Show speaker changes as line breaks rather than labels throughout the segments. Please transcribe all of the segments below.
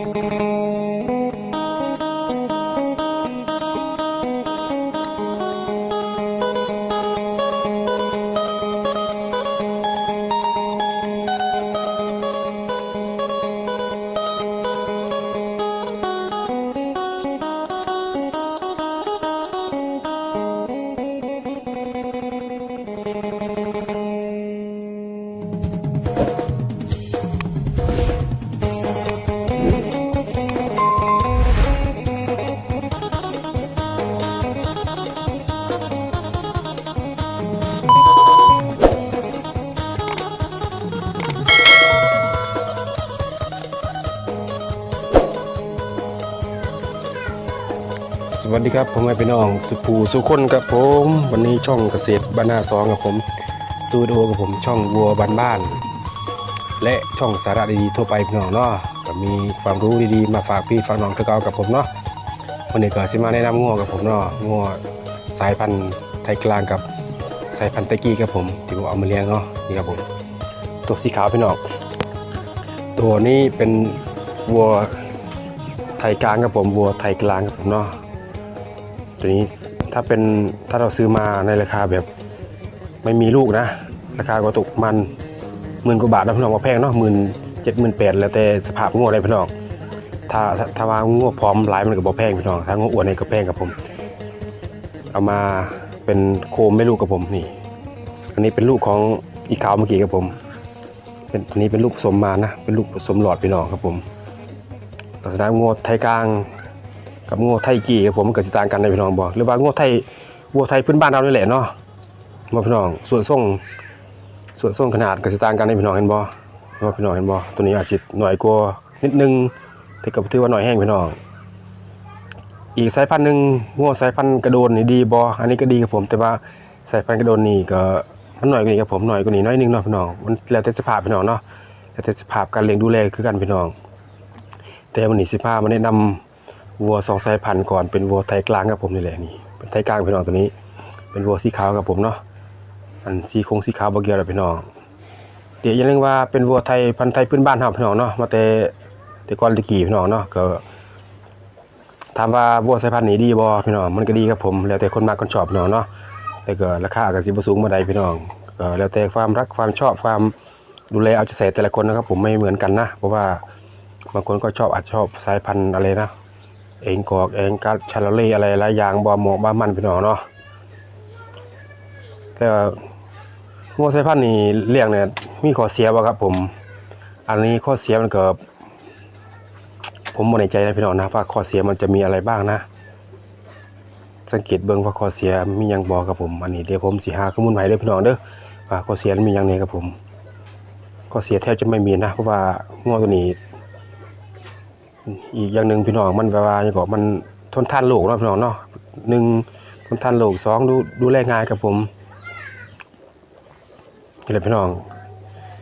ส วัสดีครับผมให้พี่น้องสุภูสุคนครับผม วันนี้ช่องเกษตรบ้านนาสองกับผมตูดโอกับผมช่องวัวบ้านบ้าน และช่องสาระดีๆทั่วไปพี่น้องเนาะก็มีความรู้ดีๆมาฝากพี่ฝากน้องเก่ากับผมเนาะวันนี้ก็สิมาแนะนำงัวกับผมเนาะงัวสายพันธุ์ไทยกลางกับสายพันธุ์ไตกี้กับผมที่ผมเอามาเลี้ยงเนาะนี่ครับผมตัวสีขาวพี่น้องตัวนี้เป็นวัวไทยกลางกับผมวัวไทยกลางกับผมเนาะ ตัวนี้ถ้าเป็นถ้าเราซื้อมาในราคาแบบไม่มีลูกนะ ราคาก็ตกมันหมื่นกว่าบาทนะพี่น้องว่าแพงเนาะหมื่นเจ็ดหมื่นแปดแล้วแต่สภาพงวดเลยพี่น้องถ้าถ้าถ้าว่างวดพร้อมหลายมันก็บ่แพงพี่น้องถ้างวดอ้วนนี่ก็แพงกับผม เอามาเป็นโคมไม่ลูกกับผมนี่ อันนี้เป็นลูกของอีขาวเมื่อกี้กับผมเป็นอันนี้เป็นลูกผสมมานะเป็นลูกผสมหลอดพี่น้องครับผมลักษณะงวดไทยกลาง กับงัวไทยกี่ครับผมมันก็สิตางกันในพี่น้องบอกหรือว่างัวไทยวัวไทยพื้นบ้านเราเนี่แหละเนาะมาพี่น้องส่วนทรงส่วนทรงขนาดก็สิตางกันในพี่น้องเห็นบ่ว่าพี่น้องเห็นบ่ตัวนี้อาจสิหน่อยกว่านิดนึงแต่ก็ถือว่าหน่อยแห้งพี่น้องอีกสายพันธุ์หนึ่งงัวสายพันธุ์กระโดนนี่ดีบ่อันนี้ก็ดีครับผม แต่ว่าสายพันธุ์กระโดนนี่ก็มันหน่อยกว่านี้ครับผมหน่อยกว่านี้น้อยนึงเนาะพี่น้องมันแล้วแต่สภาพพี่น้องเนาะแล้วแต่สภาพการเลี้ยงดูแลคือกันพี่น้อง แต่วันนี้สิพามาแนะนำ วัวสองสายพันธุ์ก่อนเป็นวัวไทยกลางครับผมนี่แหละนี่เป็นไทยกลางพี่น้องตัวนี้ เป็นวัวสีขาวครับผมเนาะอันสีคงสีขาวบเกียวเลยพี่น้องเดี๋ยวอยังเรียกว่าเป็นวัวไทยพันธุ์ไทยพื้นบ้านครับพี่น้องเนาะมาแต่แต่ก่อนตะกี้พี่น้องเนาะก็ถามว่าวัวสายพันธุ์นี้ดีบ่พี่น้องมันก็ดีครับผม แล้วแต่คนมากคนชอบพี่น้องเนาะแต่ก็ราคาก็สิบ่สูงบ่ใดพี่น้องก็แล้วแต่ความรักความชอบความดูแลเอาใจใส่แต่ละคนนะครับผมไม่เหมือนกันนะ เพราะว่าบางคนก็ชอบอาจชอบสายพันธุ์อะไรนะ เองกอกเองกัดชาลล่อะไรหลายอย่างบ่หมอกบ่มันพี่น้องเนาะแต่ว่างัวสายพันธุ์นี่เลี้ยงเนี่ยมีข้อเสียบ่ครับผม อันนี้ข้อเสียมันก็ผมบ่ในใจนะพี่น้องนะว่าข้อเสียมันจะมีอะไรบ้างนะ สังเกตเบิ่งว่าข้อเสียมียังบ่ครับผมอันนี้เดี๋ยวผมสิหาข้อมูลให้เด้อพี่น้องเด้อว่าข้อเสียมันมียังแหน่ครับผมข้อเสียแทบจะไม่มีนะเพราะว่างัวตัวนี้ อีกอย่างหนึ่งพี่น้องมันแบบว่าอย่างก็มันทนทานโลกเนาะพี่น้องเนาะหนึ่งทนทานโลกสองดูดูแลง่ายกับผมนี่แหละพี่น้อง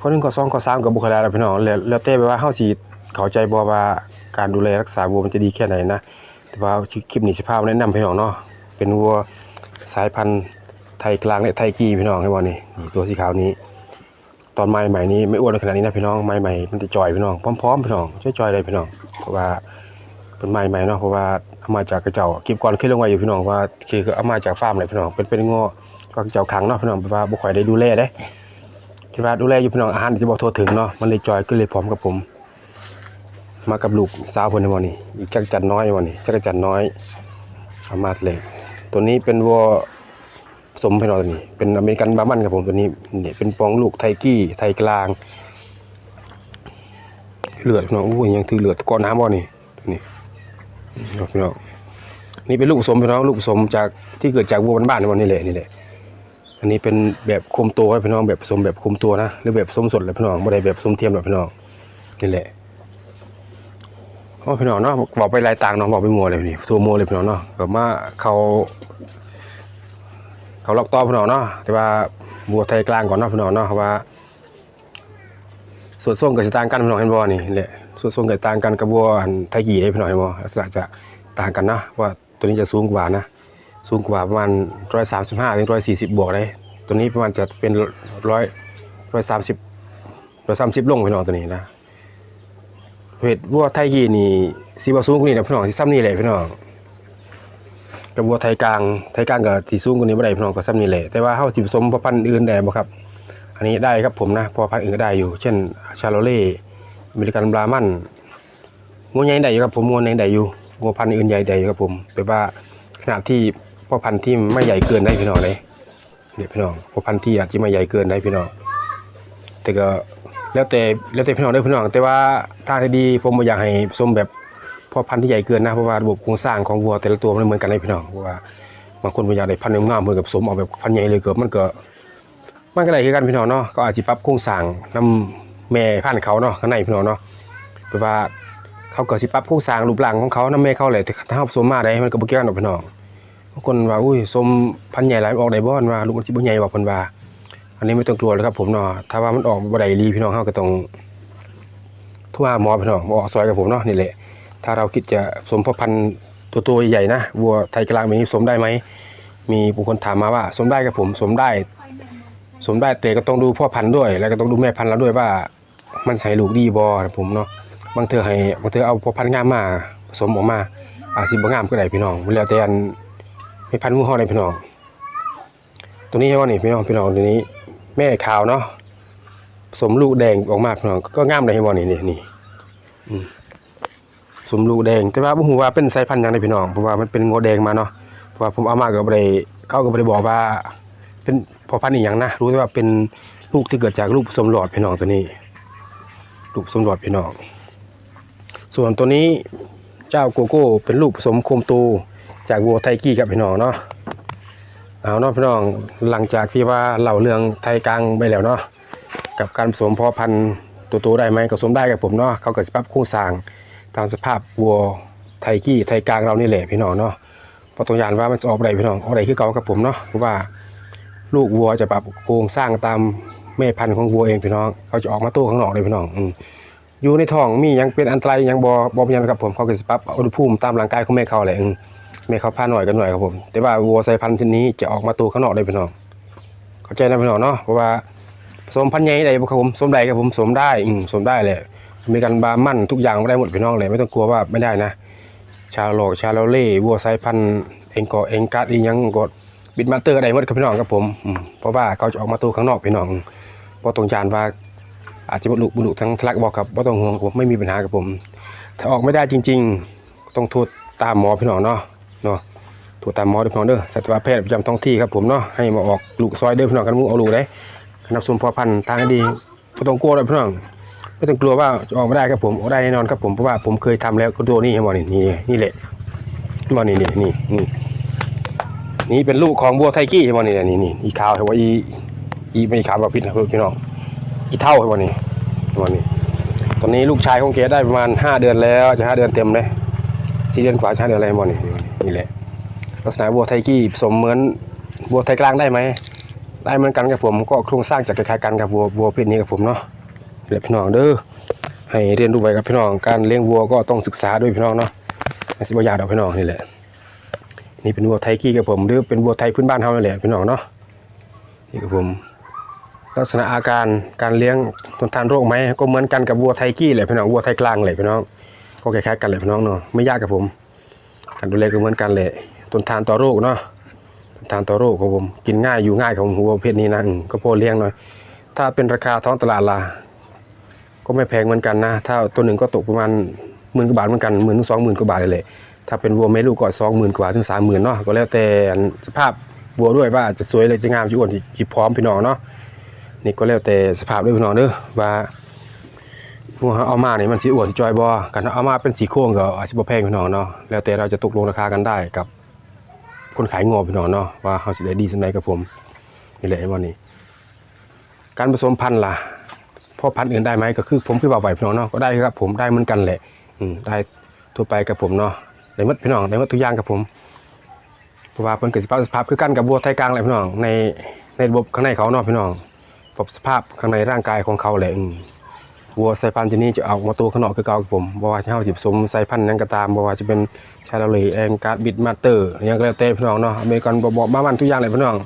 ข้อหนึ่งข้อสองข้อสามกับบุคลากรพี่น้องแล้วแล้วแต่แบบว่าเฮาสิเข้าใจบ่ว่าการดูแลรักษาวัวมันจะดีแค่ไหนนะแต่ว่าคลิปนี้สิพามาแนะนำพี่น้องเนาะเป็นวัวสายพันธุ์ไทยกลางและไทยกีพี่น้องให้บ่นี่นี่ตัวสีขาวนี้ ตอนใหม่ใหม่นี้ไม่อ้วนขนาดนี้นะพี่น้องใหม่ใหม่มันจะจอยพี่น้องพร้อมๆพี่น้องช่วยจอยเลยพี่น้องเพราะว่าเป็นใหม่ใหม่เนาะเพราะว่าเอามาจากกระเจ้าคลิปก่อนเคยลงไว้อยู่พี่น้องว่าคือเอามาจากฟาร์มเลยพี่น้องเป็นเป็นงอก็กระเจ้าขังเนาะพี่น้องเพราะว่าบ่ค่อยได้ดูแลเด้คิดว่าดูแลอยู่พี่น้องอาหารจะบ่ทั่วถึงเนาะมันเลยจอยก็เลยพร้อมกับผม มากับลูกสาวเพิ่นในวันนี้อีกจักรจันทร์น้อยวันนี้จักรจันทร์น้อยเอามาเลย ตัวนี้เป็นวัว ผสมพี่น้องตัวนี้ เป็นอเมริกันบาร์มันครับผมตัวนี้เนี่ยเป็นปองลูกไทกี้ไทยกลางเลือดพี่น้องอู้ยยังถือเลือดก้อนน้ำบ่นี่ตัวนี้นี่พี่น้องนี่เป็นลูกผสมพี่น้องลูกผสมจากที่เกิดจากวัวบ้านๆในวันนี้แหละนี่แหละอันนี้เป็นแบบคุมตัวครับพี่น้องแบบผสมแบบคุมตัวนะหรือแบบผสมสดเลยพี่น้องไม่ได้แบบผสมเทียมหรอกพี่น้องนี่แหละโอ้พี่น้องเนาะบอกไปลายต่างเน้องบอกไปมัวเลยนี่ตัวมัวเลยพี่น้องเนาะก็มาเขา เขาล็อกต่อพี่น้องเนาะแต่ว่าบัวไทยกลางก่อนเนาะพี่น้องเนาะเพราะว่าส่วนทรงกับสต่างกันพี่น้องเห็นบ่นี่แหละส่วนทรงกับต่างกันกับบัวอันไทยกี่ได้พี่น้องเห็นบ่ลักษณะจะต่างกันนะว่าตัวนี้จะสูงกว่านะสูงกว่าประมาณ135ถึง140บบวกได้ตัวนี้ประมาณจะเป็น100 130 130ลงพี่น้องตัวนี้นะเห็ดวัวไทยกีนี่สีบ่สูงกว่านี้นะพี่น้องสิซ้ำนี่แหละพี่น้อง กับวัวไทยกลาง ไทยกลางก็สิสูงกว่านี้บ่ได้พี่น้องก็ซ้ำนี่แหละแต่ว่าเฮาสิผสมพอพันธุ์อื่นได้บ่ครับ อันนี้ได้ครับผมนะพอพันธุ์อื่นก็ได้อยู่ เช่นชาโลเล่อเมริกันบรามันงัวใหญ่ได้อยู่ครับผมงัวใหญ่ได้อยู่งัวพันธุ์อื่นใหญ่ได้อยู่ครับผมแปลว่าขนาดที่พ่อพันธุ์ที่ไม่ใหญ่เกินได้พี่น้องเลยเนี่ยพี่น้องพ่อพันธุ์ที่อาจจะไม่ใหญ่เกินได้พี่น้องแต่ก็แล้วแต่แล้วแต่พี่น้องเด้พี่น้อง แต่ว่าทางที่ดีผมอยากให้ผสมแบบ พ่อพันธุ์ที่ใหญ่เกินนะเพราะว่าระบบโครงสร้างของวัวแต่ละตัวมันไม่เหมือนกันเลยพี่น้องเพราะว่าบางคนบ่อยากได้พันธุ์งามๆเพิ่นก็ผสมเอาแบบพันธุ์ใหญ่เลยเกิดมันเก็มันก็ได้คือกันพี่น้องเนาะก็อาจสิปรับโครงสร้างนํแม่พันธุ์เขาเนาะข้างในพี่น้องเนาะแปลว่าเขาเก็สิปรับโครงสร้างรูปร่างของเขานํแม่เขาแหละแต่ถ้าเฮาสมมาได้มันก็บ่เกี่ยวกันดอกพี่น้องบางคนว่าอุ้ยสมพันธุ์ใหญ่หลายออกได้บ่ว่าลูกมันสิบ่ใหญ่ว่าเพิ่นว่าอันนี้ไม่ต้องกลัวเลยครับผมเนาะ ถ้าว่ามันออกบ่ได้อีพี่น้องเฮาก็ต้องทั่วหาหมอพี่น้องบ่ออกซอยกับผมเนาะนี่แหละ ถ้าเราคิดจะสมพ่อพันธุ์ตัวตัวใหญ่ๆนะวัวไทยกลางแบบนี้สมได้ไหมมีบุคคลถามมาว่าสมได้กับผมสมได้ สมได้แต่ก็ต้องดูพ่อพันธุ์ด้วย แล้วก็ต้องดูแม่พันธุ์แล้วด้วยว่า มันใส่ลูกดีบ่นะผมเนาะบางเทื่อให้บางเทื่อเอาพ่อพันธุ์งามมาผสมออกมาอาจสิบ่งามก็ได้พี่น้องมันแล้วแต่อันแม่พันธุ์มู่เฮาได้พี่น้อง ตัวนี้ใช่ป่ะนี่พี่น้องพี่น้องตัวนี้ แม่ขาวเนาะผสมลูกแดงออกมาพี่น้องก็งามเลยเห็นบ่นี่นี่นี่อืม สมลูกแดง แต่ว่าบ่ฮู้ว่าเป็นสายพันธุ์ยังไดพี่น้องเพราะว่ามันเป็นงัวแดงมาเนาะเพราะว่าผมเอามาก็บ่ได้เขาก็บ่ได้บอกว่า เป็นพอพันธุ์อีหยังนะรู้แต่ว่าเป็นลูกที่เกิดจากลูกผสมหลอดพี่น้องตัวนี้ลูกผสมหลอดพี่น้อง ส่วนตัวนี้เจ้าโกโก้เป็นลูกผสมโคมตูจากวัวไทกี้ครับพี่น้องเนาะเอาเนาะพี่น้องหลังจากที่ว่าเล่าเรื่องไทยกลางไปแล้วเนาะกับการผสมพาะพันธุ์ตัวโตได้ไหมก็ผสมได้กับผมเนาะเขาเกิดสภาพครงสร้าง ตามสภาพวัวไทยกี้ไทยกลางเรานี่แหละพี่น้องเนาะเพราะตัวอย่างว่ามันจะออกได้พี่น้องออกได้คือเก่ากับผมเนาะเพราะว่าลูกวัวจะปรับโครงสร้างตามแม่พันธุ์ของวัวเองพี่น้องเขาจะออกมาโต้ข้างนอกเลยพี่น้องอืมอยู่ในท้องมียังเป็นอันตรายยังบ่บ่เป็นหยังกับผมเขาเก็สิปรับอุณหภูมิตามร่างกายของแม่เขาแหละอืมแม่เขาพาหน่อยกันหน่อยครับผมแต่ว่าวัวสายพันธุ์ชนิดนี้จะออกมาตัวข้างนอกได้พี่น้อง เข้าใจนะพี่น้องเนาะเพราะว่าผสมพันธุ์ใหญ่ได้บ่ครับผมสมได้ครับผมสมได้อืสมได้เลย มีการบามั่นทุกอย่างได้หมดพี่น้องเลย ไม่ต้องกลัวว่าไม่ได้นะ ชาโลกชาโลเล่วัวสายพันธุ์เองก็เองกัดอียังกดบิดมาเตอร์ได้หมดครับพี่น้องครับผม เพราะว่าเขาจะออกมาตัวข้างนอกพี่น้องเพราะตรงจานว่าอาจจะบุลุบุลุทั้งทลักบอกครับบ่าต้องห่วงผมไม่มีปัญหากับผม ถ้าออกไม่ได้จริง ๆ ต้องโทษตามหมอพี่น้องเนาะเนาะถูกตามหมอเด้อพี่น้องเด้อสัตวแพทย์ประจำท้องที่ครับผมเนาะให้มาออกลูกซอยเด้อพี่น้องกันมุเอาลูกได้นับสมพอพันธุ์ทางดีไม่ต้องกลัวเลยพี่น้อง ไม่ต้องกลัวว่าออกไม่ได้ครับผมออกได้แน่นอนครับผมเพราะว่าผมเคยทำแล้วก็ตัวนี้เห็นบ่นี่นี่นี่แหละเห็นบ่นี่นี่นี่นี่นี่เป็นลูกของบัวไทกี้เห็นบ่นี่นี่นี่อีขาวเห็นบ่อีอีไม่ขาวแบบพิษนะพี่น้องอีเท่าเห็นบ่นี่เห็นบ่นี่ตอนนี้ลูกชายของเกดได้ประมาณห้าเดือนแล้วจะห้าเดือนเต็มเลยสี่เดือนกว่าชาเดือนอะไรมอนี่นี่แหละลักษณะบัวไทยกี้ผสมเหมือนบัวไทยกลางได้ไหมได้เหมือนกันกับผมก็โครงสร้างจะคล้ายๆกันกับบัวบัวเพศนี้กับผมเนาะ และพี่น้องเด้อให้เรียนรู้ไว้กับพี่น้องการเลี้ยงวัวก็ต้องศึกษาด้วยพี่น้องเนาะไม่ใช่บยาดอกพี่น้องนี่แหละนี่เป็นวัวไทยกี้กับผมหรือเป็นวัวไทยพื้นบ้านเฮานั่แหละพี่น้องเนาะนี่กับผม ลักษณะอาการการเลี้ยงทนทานโรคไหมก็เหมือนกันกับวัวไทยกี้แหละพี่น้องวัวไทยกลางแหละพี่น้องก็คล้ายๆกันเลยพี่น้องเนาะไม่ยากกับผมการดูแลก็เหมือนกันเลยทนทานต่อโรคเนาะทนทานต่อโรคของผมกินง่ายอยู่ง่ายของหัวเพศนี้นะอืมก็พอเลี้ยงหน่อยถ้าเป็นราคาท้องตลาดละ ก็ไม่แพงเหมือนกันนะ ถ้าตัวหนึ่งก็ตกประมาณหมื่นกว่าบาทเหมือนกันหมื่นถึงสองหมื่นกว่าบาทเลยแหละถ้าเป็นวัวแม่ลูกก็สองหมื่นกว่าถึงสามหมื่นเนาะ ก็แล้วแต่สภาพวัวด้วยว่าจะสวยเลยจะงามจะอ้วนจะพร้อมพี่น้องเนาะ นี่ก็แล้วแต่สภาพด้วยพี่น้องเด้อว่าวกเขาเอามาเนี่ยมันสีอ้วนจอยบอกันเอามาเป็นสีโค้งก็อาจจะบ่แพงพี่น้องเนาะ แล้วแต่เราจะตกลงราคากันได้กับคนขายงอพี่น้องเนาะว่าเขาสิได้ดีสำหรับกับผมนี่แหละวันนี้ การผสมพันธุ์ล่ะ พ่อพันธุ์อื่นได้ไหมก็คือ ผมคือบ่าวไหวพี่น้องเนาะก็ได้ครับผมได้เหมือนกันแหละ อืมได้ทั่วไปกับผมเนาะได้หมดพี่น้องได้หมดทุกอย่างกับผมเพราะว่าเพิ่นเกิดสภาพสภาพคือกันกับบัวไทยกลางแหละพี่น้องในในระบบข้างในเขาเนาะพี่น้องปรับสภาพข้างในร่างกายของเขาแหละอืมวัวสายพันธุ์ชนิดนี้จะออกมาตัวข้างนอกคือเก่ากับผมบ่ว่าจะเฮาสิผสมสายพันธุ์นั้นก็ตามบ่ว่าจะเป็นชาลาลีแองการ์ดบิดมาเตอร์อหยังก็แล้วแต่พี่น้องเนาะอเมริกันบ่บ่มามันทุกอย่างเลยพี่น้อง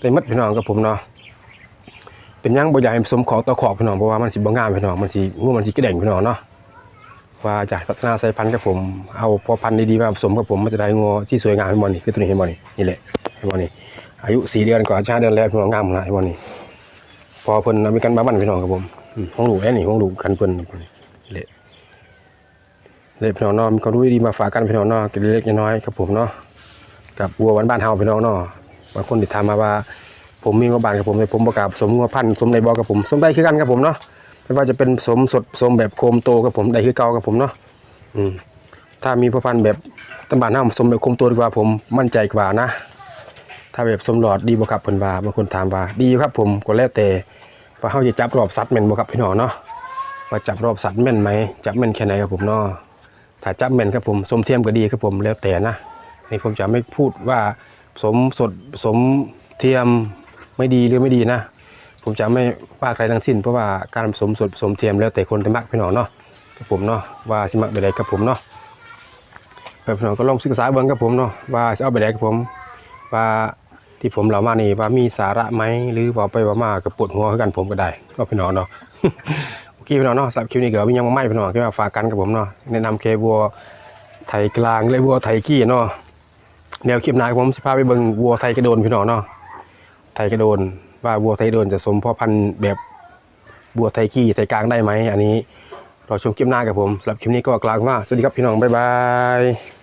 ได้หมดพี่น้องกับผมเนาะ เป็นยังบ่อยากให้ผสมของต่อขอบพี่น้องเพราะว่ามันสิบ่งามพี่น้องมันสิงัวมันสิกระเด้งพี่น้องเนาะว่าจะพัฒนาสายพันธุ์กับผมเอาพอพันธุ์ดีๆมาผสมกับผมมันจะได้งอที่สวยงามเห็นบ่นี่คือตัวนี้เห็นบ่นี่นี่แหละเห็นบ่นี่อายุสี่เดือนกว่าชาเดือนแล้วพี่น้องงามนะเห็นบ่นี่พอเพิ่นเอามีกันมาบันพี่น้องครับผมห้องดูแอนนี่ห้องดูกันเพิ่นนี่นี่แหละเลยพี่น้องเนาะมีความรู้ดีมาฝากกันพี่น้องเนาะกันเล็กๆน้อยครับผมเนาะกับวัวบ้านเฮาพี่น้องเนาะบางคนติดตามมาว่า ผมมีงัวบ้านกับผมแต่ผมประกาศผสมงัวพันธุ์ผสมในบ่อกับผมผสมได้คือกันครับผมเนาะไม่ว่าจะเป็นผสมสดผสมแบบโคมโตกับผมได้คือเก่ากับผมเนาะอืมถ้ามีพ่อพันธุ์แบบตำบานห้าผสมแบบโคมโตดีกว่าผมมั่นใจกว่านะ ถ้าแบบสมหลอดดีบ่ครับเพิ่นว่าบางคนถามว่าดีครับผมก็แล้วแต่ว่าเฮาจะจับรอบสัตว์แม่นบ่ครับพี่น้องเนาะว่าจับรอบสัตว์แม่นไหมจับแม่นแค่ไหนครับผมเนาะถ้าจับแม่นครับผมสมเทียมก็ดีครับผมแล้วแต่นะนี่ผมจะไม่พูดว่าสมสดสมเทียม ไม่ดีหรือไม่ดีนะ ผมจะไม่ว่าใครทั้งสิ้นเพราะว่าการผสมสดผสมเทียมแล้วแต่คนจะมักพี่น้องเนาะครับผมเนาะว่าสิมักแบบใดครับผมเนาะแบบพี่น้องก็ลองศึกษาเบิ่งครับผมเนาะว่าจะเอาแบบใดครับผมว่าที่ผมเล่ามานี่ว่ามีสาระไหมหรือว่าไปว่ามากับปวดหัวกันผมก็ได้ก็พี่น้องเนาะโอเคพี่น้องเนาะสำหรับคลิปนี้ก็มียังไม่พี่น้องก็ฝากกันกับผมเนาะแนะนำเคบัวไทยกลางและวัวไทยกี้เนาะแนวคลิปน้าผมสิพาไปเบิ่งวัวไทยกระโดนพี่น้องเนาะ ไทยกระโดน ว่าวัวไทยกระโดนจะสมพ่อพันธุ์แบบบัวไทยขี้ไทยกลางได้ไหมอันนี้รอชมคลิปหน้ากับผมสำหรับคลิปนี้ก็กลางว่า สวัสดีครับพี่น้อง บ๊ายบาย